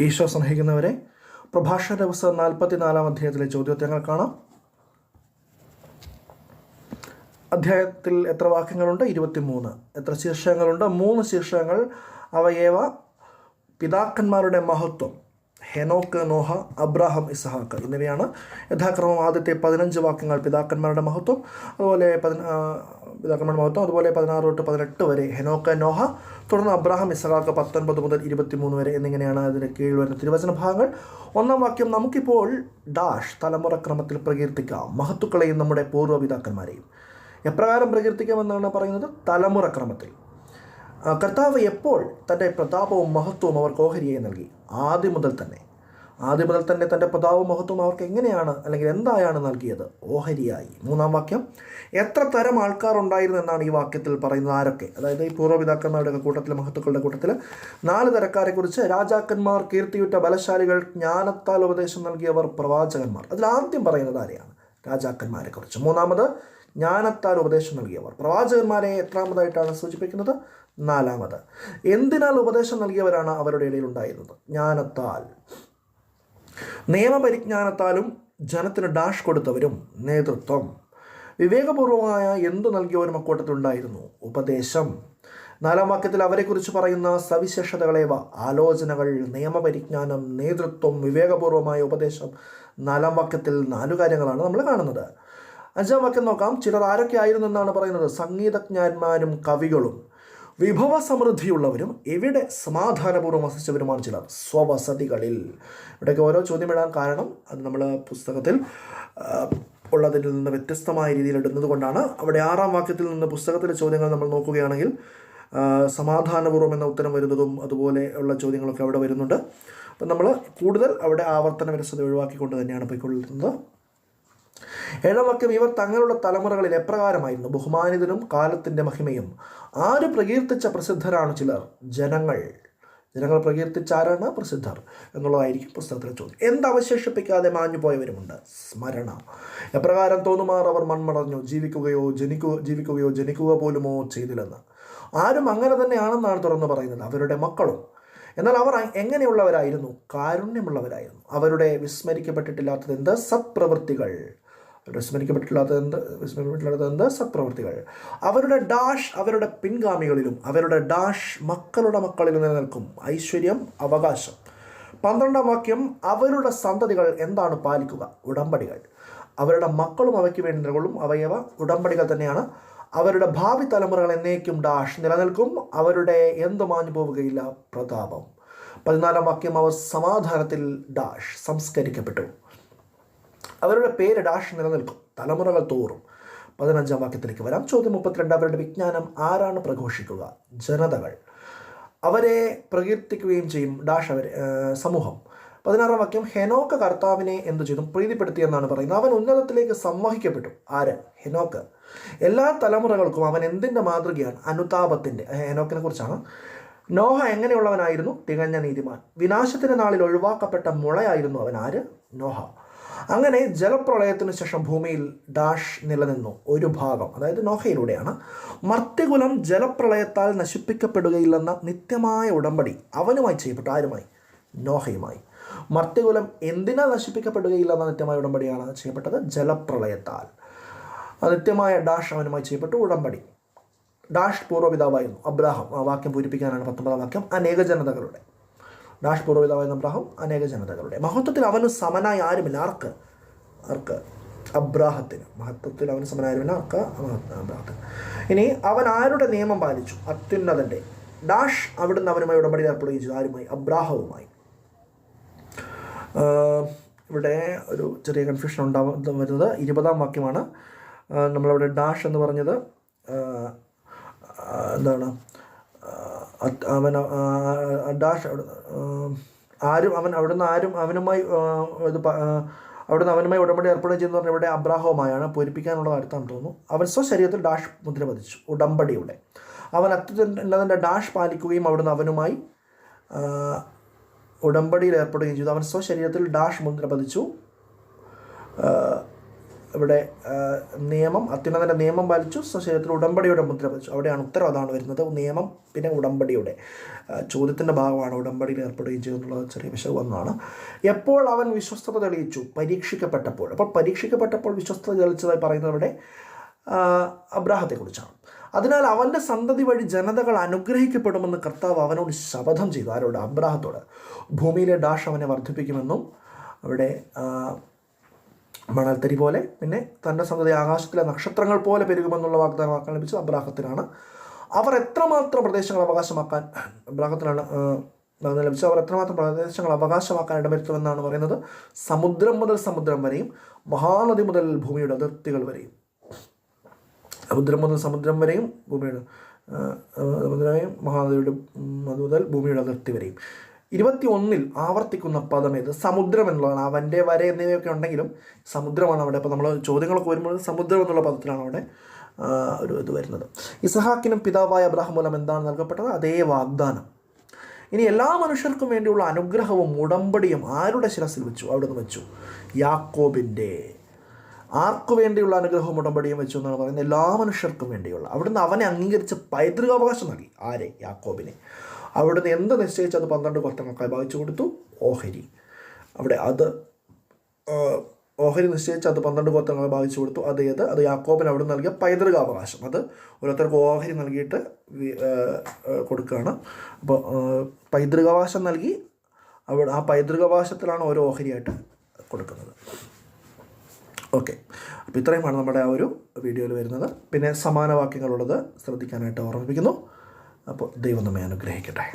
ഈശോ സ്നേഹിക്കുന്നവരെ പ്രഭാഷണ ദിവസം നാൽപ്പത്തിനാലാം അധ്യായത്തിലെ ചോദ്യോത്തരങ്ങൾ കാണാം. അധ്യായത്തിൽ എത്ര വാക്യങ്ങളുണ്ട്? ഇരുപത്തിമൂന്ന്. എത്ര ശീർഷകങ്ങളുണ്ട്? മൂന്ന് ശീർഷകങ്ങൾ. അവയേവ? പിതാക്കന്മാരുടെ മഹത്വം. ഹെനോക്ക് നോഹ അബ്രാഹം ഇസഹാക്ക് എന്നിവയാണ് യഥാക്രമം ആദ്യത്തെ പതിനഞ്ച് വാക്യങ്ങൾ പിതാക്കന്മാരുടെ മഹത്വം. അതുപോലെ പിതാക്കന്മാരുടെ മഹത്വം. അതുപോലെ പതിനാറ് തൊട്ട് പതിനെട്ട് വരെ ഹെനോക്ക് നോഹ തുടർന്ന് അബ്രാഹം ഇസഹാക്ക് പത്തൊൻപത് മുതൽ ഇരുപത്തിമൂന്ന് വരെ എന്നിങ്ങനെയാണ് അതിന് കീഴിൽ വരുന്ന തിരുവചന ഭാഗങ്ങൾ. ഒന്നാം വാക്യം നമുക്കിപ്പോൾ ഡാഷ് തലമുറ ക്രമത്തിൽ പ്രകീർത്തിക്കാം. മഹത്തുക്കളെയും നമ്മുടെ പൂർവ പിതാക്കന്മാരെയും എപ്രകാരം പ്രകീർത്തിക്കാമെന്നാണ് പറയുന്നത്? തലമുറ ക്രമത്തിൽ. കർത്താവ് എപ്പോൾ തന്റെ പ്രതാപവും മഹത്വവും അവർക്ക് ഓഹരിയായി നൽകി? ആദ്യം മുതൽ തന്നെ. ആദ്യം മുതൽ തന്നെ തന്റെ പ്രതാപവും മഹത്വവും അവർക്ക് എങ്ങനെയാണ് അല്ലെങ്കിൽ എന്തായാണ് നൽകിയത്? ഓഹരിയായി. മൂന്നാം വാക്യം. എത്ര തരം ആൾക്കാർ ഉണ്ടായിരുന്നു എന്നാണ് ഈ വാക്യത്തിൽ പറയുന്നത്. ആരൊക്കെ? അതായത് ഈ പൂർവപിതാക്കന്മാരുടെ കൂട്ടത്തിൽ മഹത്തുക്കളുടെ കൂട്ടത്തിൽ നാല് തരക്കാരെക്കുറിച്ച് രാജാക്കന്മാർ കീർത്തിയുറ്റ ബലശാലികൾ ജ്ഞാനത്താൽ ഉപദേശം നൽകിയവർ പ്രവാചകന്മാർ. അതിൽ ആദ്യം പറയുന്നത് ആരെയാണ്? രാജാക്കന്മാരെക്കുറിച്ച് മൂന്നാമത് ജ്ഞാനത്താൽ ഉപദേശം നൽകിയവർ. പ്രവാചകന്മാരെ എത്രാമതായിട്ടാണ് സൂചിപ്പിക്കുന്നത്? നാലാമത്. എന്തിനാൽ ഉപദേശം നൽകിയവരാണ് അവരുടെ ഇടയിൽ ഉണ്ടായിരുന്നത്? ജ്ഞാനത്താൽ. നിയമപരിജ്ഞാനത്താലും ജനത്തിന് ഡാഷ് കൊടുത്തവരും നേതൃത്വം. വിവേകപൂർവമായ എന്തു നൽകിയവരും അക്കൂട്ടത്തിലുണ്ടായിരുന്നു? ഉപദേശം. നാലാം വാക്യത്തിൽ അവരെക്കുറിച്ച് പറയുന്ന സവിശേഷതകളേവ? ആലോചനകൾ നിയമപരിജ്ഞാനം നേതൃത്വം വിവേകപൂർവമായ ഉപദേശം. നാലാം വാക്യത്തിൽ നാലു കാര്യങ്ങളാണ് നമ്മൾ കാണുന്നത്. അഞ്ചാം വാക്യം നോക്കാം. ചിലർ ആരൊക്കെ ആയിരുന്നു എന്നാണ് പറയുന്നത്. സംഗീതജ്ഞാന്മാരും കവികളും. വിഭവ സമൃദ്ധിയുള്ളവരും എവിടെ സമാധാനപൂർവം വസിച്ചവരുമാണ് ചിലർ? സ്വവസതികളിൽ. ഇവിടെയൊക്കെ ഓരോ ചോദ്യം ഇടാൻ കാരണം അത് നമ്മൾ പുസ്തകത്തിൽ ഉള്ളതിൽ നിന്ന് വ്യത്യസ്തമായ രീതിയിൽ ഇടുന്നത് കൊണ്ടാണ്. അവിടെ ആറാം വാക്യത്തിൽ നിന്ന് പുസ്തകത്തിലെ ചോദ്യങ്ങൾ നമ്മൾ നോക്കുകയാണെങ്കിൽ സമാധാനപൂർവം എന്ന ഉത്തരം വരുന്നതും അതുപോലെ ഉള്ള ചോദ്യങ്ങളൊക്കെ അവിടെ വരുന്നുണ്ട്. അപ്പം നമ്മൾ കൂടുതൽ അവിടെ ആവർത്തന വിരസത ഒഴിവാക്കിക്കൊണ്ട് തന്നെയാണ് പോയിക്കൊള്ളുന്നത് ഏഴാം ഇവർ തങ്ങളുടെ തലമുറകളിൽ എപ്രകാരമായിരുന്നു? ബഹുമാനിതനും കാലത്തിന്റെ മഹിമയും. ആര് പ്രകീർത്തിച്ച പ്രസിദ്ധരാണ് ചിലർ? ജനങ്ങൾ. ജനങ്ങൾ പ്രകീർത്തിച്ച ആരാണ്? പ്രസിദ്ധർ. എന്നുള്ളതായിരിക്കും പുസ്തകത്തിലെ ചോദ്യം. എന്തവശേഷിപ്പിക്കാതെ മാഞ്ഞു പോയവരുമുണ്ട്? സ്മരണ. എപ്രകാരം തോന്നുമാർ അവർ മൺമടഞ്ഞു ജീവിക്കുകയോ ജനിക്കുക ജീവിക്കുകയോ ജനിക്കുക പോലുമോ ചെയ്തില്ലെന്ന്. ആരും അങ്ങനെ തന്നെയാണെന്നാണ് തുറന്നു പറയുന്നത്. അവരുടെ മക്കളും. എന്നാൽ അവർ എങ്ങനെയുള്ളവരായിരുന്നു? കാരുണ്യമുള്ളവരായിരുന്നു. അവരുടെ വിസ്മരിക്കപ്പെട്ടിട്ടില്ലാത്തത് എന്ത്? സത്പ്രവൃത്തികൾ. അവരുടെ വിസ്മരിക്കപ്പെട്ടില്ലാത്തത് എന്ത് വിസ്മരിക്കപ്പെട്ടില്ലാത്തത് സപ്രവർത്തികൾ അവരുടെ ഡാഷ് അവരുടെ പിൻഗാമികളിലും അവരുടെ ഡാഷ് മക്കളുടെ മക്കളിലും നിലനിൽക്കും. ഐശ്വര്യം അവകാശം. പന്ത്രണ്ടാം വാക്യം അവരുടെ സന്തതികൾ എന്താണ് പാലിക്കുക? ഉടമ്പടികൾ. അവരുടെ മക്കളും അവയ്ക്ക് വേണ്ടി നിലകൊള്ളും. അവയവ ഉടമ്പടികൾ തന്നെയാണ്. അവരുടെ ഭാവി തലമുറകൾ എന്നേക്കും ഡാഷ് നിലനിൽക്കും. അവരുടെ എന്ത് മാഞ്ഞു പോവുകയില്ല പ്രതാപം. പതിനാലാം വാക്യം അവർ സമാധാനത്തിൽ ഡാഷ് സംസ്കരിക്കപ്പെട്ടു. അവരുടെ പേര് ഡാഷ് നിലനിൽക്കും. തലമുറകൾ തോറും. പതിനഞ്ചാം വാക്യത്തിലേക്ക് വരാം. ചോദ്യം മുപ്പത്തിരണ്ട്. അവരുടെ വിജ്ഞാനം ആരാണ് പ്രഘോഷിക്കുക? ജനതകൾ. അവരെ പ്രകീർത്തിക്കുകയും ചെയ്യും ഡാഷ് അവർ സമൂഹം. പതിനാറാം വാക്യം ഹെനോക്ക് കർത്താവിനെ എന്തു ചെയ്തു? പ്രീതിപ്പെടുത്തി എന്നാണ് പറയുന്നത്. അവൻ ഉന്നതത്തിലേക്ക് സംവഹിക്കപ്പെട്ടു. ആര്? ഹെനോക്ക്. എല്ലാ തലമുറകൾക്കും അവൻ എന്തിന്റെ മാതൃകയാണ്? അനുതാപത്തിന്റെ ഹെനോക്കിനെ കുറിച്ചാണ്? നോഹ എങ്ങനെയുള്ളവനായിരുന്നു? തികഞ്ഞ നീതിമാൻ. വിനാശത്തിന്റെ നാളിൽ ഒഴിവാക്കപ്പെട്ട മുളയായിരുന്നു അവൻ. ആര്? നോഹ. അങ്ങനെ ജലപ്രളയത്തിനു ശേഷം ഭൂമിയിൽ ഡാഷ് നിലനിന്നു. ഒരു ഭാഗം അതായത് നോഹയിലൂടെയാണ്. മർത്യകുലം ജലപ്രളയത്താൽ നശിപ്പിക്കപ്പെടുകയില്ലെന്ന നിത്യമായ ഉടമ്പടി അവനുമായി ചെയ്യപ്പെട്ടു. ആരുമായി? നോഹയുമായി. മർത്യകുലം എന്തിനാൽ നശിപ്പിക്കപ്പെടുകയില്ലെന്ന നിത്യമായ ഉടമ്പടിയാണ് ചെയ്യപ്പെട്ടത്? ജലപ്രളയത്താൽ. നിത്യമായ ഡാഷ് അവനുമായി ചെയ്യപ്പെട്ടു. ഉടമ്പടി. ഡാഷ് പൂർവപിതാവായിരുന്നു അബ്രാഹം. ആ വാക്യം പൂരിപ്പിക്കാനാണ് പത്തൊമ്പതാം വാക്യം. അനേക ജനതകളുടെ. ഡാഷ് പൂർവപിതാവായിരുന്ന അബ്രാഹം അനേക ജനതകളുടെ. മഹത്വത്തിൽ അവന് സമനായി ആരുമില്ല. ആർക്ക്? ആർക്ക്? അബ്രാഹത്തിന്. മഹത്വത്തിൽ അവന് സമനായിരുമില്ല ആർക്ക്? അബ്രാഹത്തിന്. ഇനി അവൻ ആരുടെ നിയമം പാലിച്ചു? അത്യുന്നതന്റെ ഡാഷ് അവിടുന്ന് അവനുമായി ഉടമ്പടി ഏർപ്പെടുകയും ചെയ്തു. ആരുമായി? അബ്രാഹവുമായി. ഇവിടെ ഒരു ചെറിയ കൺഫ്യൂഷൻ ഉണ്ടാവും വരുന്നത് ഇരുപതാം വാക്യമാണ്. നമ്മളവിടെ ഡാഷ് എന്ന് പറഞ്ഞത് എന്താണ് അവൻ ഡാഷ് ആരും അവൻ അവിടുന്ന് ആരും അവനുമായി ഇത് അവിടുന്ന് അവനുമായി ഉടമ്പടി ഏർപ്പെടുകയും ചെയ്യുന്ന പറഞ്ഞാൽ ഇവിടെ അബ്രാഹവുമായാണ് പൂരിപ്പിക്കാനുള്ള അടുത്താണെന്ന് തോന്നുന്നു. അവൻ സ്വശരീരത്തിൽ ഡാഷ് മുദ്ര പതിച്ചു ഉടമ്പടിയുടെ. അവൻ അത്യുന്നതന്റെ ഡാഷ് പാലിക്കുകയും അവിടുന്ന് അവനുമായി ഉടമ്പടിയിൽ ഏർപ്പെടുകയും ചെയ്തു. അവൻ സ്വശരീരത്തിൽ ഡാഷ് മുദ്ര പതിച്ചു ഇവിടെ നിയമം അത്യുന്നതന്റെ നിയമം പാലിച്ചു സ്വശരീരത്തിൽ ഉടമ്പടിയുടെ മുദ്ര പതിച്ചു അവിടെയാണ് ഉത്തരം അതാണ് വരുന്നത്. നിയമം പിന്നെ ഉടമ്പടിയുടെ ചോദ്യത്തിന്റെ ഭാഗമാണ് ഉടമ്പടിയിൽ ഏർപ്പെടുകയും ചെയ്തു ചെറിയ വിഷയം ഒന്നാണ് എപ്പോൾ അവൻ വിശ്വസ്തത തെളിയിച്ചു? പരീക്ഷിക്കപ്പെട്ടപ്പോൾ. അപ്പോൾ പരീക്ഷിക്കപ്പെട്ടപ്പോൾ വിശ്വസ്തത തെളിയിച്ചതായി പറയുന്നത് ഇവിടെ ആ, അബ്രാഹത്തെക്കുറിച്ചാണ്. അതിനാൽ അവന്റെ സന്തതി വഴി ജനതകൾ അനുഗ്രഹിക്കപ്പെടുമെന്ന് കർത്താവ് അവനോട് ശപഥം ചെയ്തു. ആരോട്? അബ്രാഹത്തോട്. ഭൂമിയിലെ ഡാഷ് അവനെ വർദ്ധിപ്പിക്കുമെന്നും അവിടെ മണൽത്തരി പോലെ പിന്നെ തന്റെ സന്തതി ആകാശത്തിലെ നക്ഷത്രങ്ങൾ പോലെ പെരുകുമെന്നുള്ള വാഗ്ദാനം വാക്കാൻ ലഭിച്ചത് അബ്രാഹത്തിനാണ്. അവർ എത്രമാത്രം പ്രദേശങ്ങൾ അവകാശമാക്കാൻ അബ്രാഹത്തിനാണ് വാഗ്ദാനം ലഭിച്ചത്. അവർ എത്രമാത്രം പ്രദേശങ്ങൾ അവകാശമാക്കാൻ ഇടവരുത്തുമെന്നാണ് പറയുന്നത്. സമുദ്രം മുതൽ സമുദ്രം വരെയും മഹാനദി മുതൽ ഭൂമിയുടെ അതിർത്തികൾ വരെയും. സമുദ്രം മുതൽ സമുദ്രം വരെയും ഭൂമിയുടെ സമുദ്രം മഹാനദിയുടെ മുതൽ ഭൂമിയുടെ അതിർത്തി വരെയും. ഇരുപത്തി ഒന്നിൽ ആവർത്തിക്കുന്ന പദം ഏത്? സമുദ്രം എന്നുള്ളതാണ്. അവന്റെ വര എന്നിവയൊക്കെ ഉണ്ടെങ്കിലും സമുദ്രമാണ് അവിടെ. അപ്പോൾ നമ്മൾ ചോദ്യങ്ങളൊക്കെ വരുമ്പോൾ സമുദ്രം എന്നുള്ള പദത്തിലാണ് അവിടെ ഒരു ഇത് വരുന്നത്. ഇസഹാക്കിനും പിതാവായ അബ്രാഹം മൂലം എന്താണ് നൽകപ്പെട്ടത്? അതേ വാഗ്ദാനം. ഇനി എല്ലാ മനുഷ്യർക്കും വേണ്ടിയുള്ള അനുഗ്രഹവും ഉടമ്പടിയും ആരുടെ ശിരസിൽ വെച്ചു? അവിടുന്ന് വെച്ചു. യാക്കോബിന്റെ. ആർക്കു വേണ്ടിയുള്ള അനുഗ്രഹവും ഉടമ്പടിയും വെച്ചു എന്നാണ് പറയുന്നത്? എല്ലാ മനുഷ്യർക്കും വേണ്ടിയുള്ള. അവിടുന്ന് അവനെ അംഗീകരിച്ച് പൈതൃകാവകാശം നൽകി. ആരെ? യാക്കോബിനെ. അവിടുന്ന് എന്ത് നിശ്ചയിച്ച് അത് പന്ത്രണ്ട് കൊത്തങ്ങൾക്കായി വായിച്ചു കൊടുത്തു. ഓഹരി. അവിടെ അത് ഓഹരി നിശ്ചയിച്ച് അത് പന്ത്രണ്ട് ഗോത്രങ്ങളെ ഭാവിച്ചു കൊടുത്തു. അത് ഏത്? അത് യാക്കോബിന് അവിടെ നൽകിയ പൈതൃക അവകാശം അത് ഓരോരുത്തർക്ക് ഓഹരി നൽകിയിട്ട് കൊടുക്കുകയാണ്. അപ്പോൾ പൈതൃകാവകാശം നൽകി അവിടെ ആ പൈതൃകാവകാശത്തിലാണ് ഓരോ ഓഹരിയായിട്ട് കൊടുക്കുന്നത്. ഓക്കെ. അപ്പോൾ ഇത്രയുമാണ് നമ്മുടെ ആ ഒരു വീഡിയോയിൽ വരുന്നത്. പിന്നെ സമാന വാക്യങ്ങളുള്ളത് ശ്രദ്ധിക്കാനായിട്ട് ഓർമ്മിപ്പിക്കുന്നു. അപ്പോൾ ദൈവം നമ്മെ അനുഗ്രഹിക്കട്ടെ.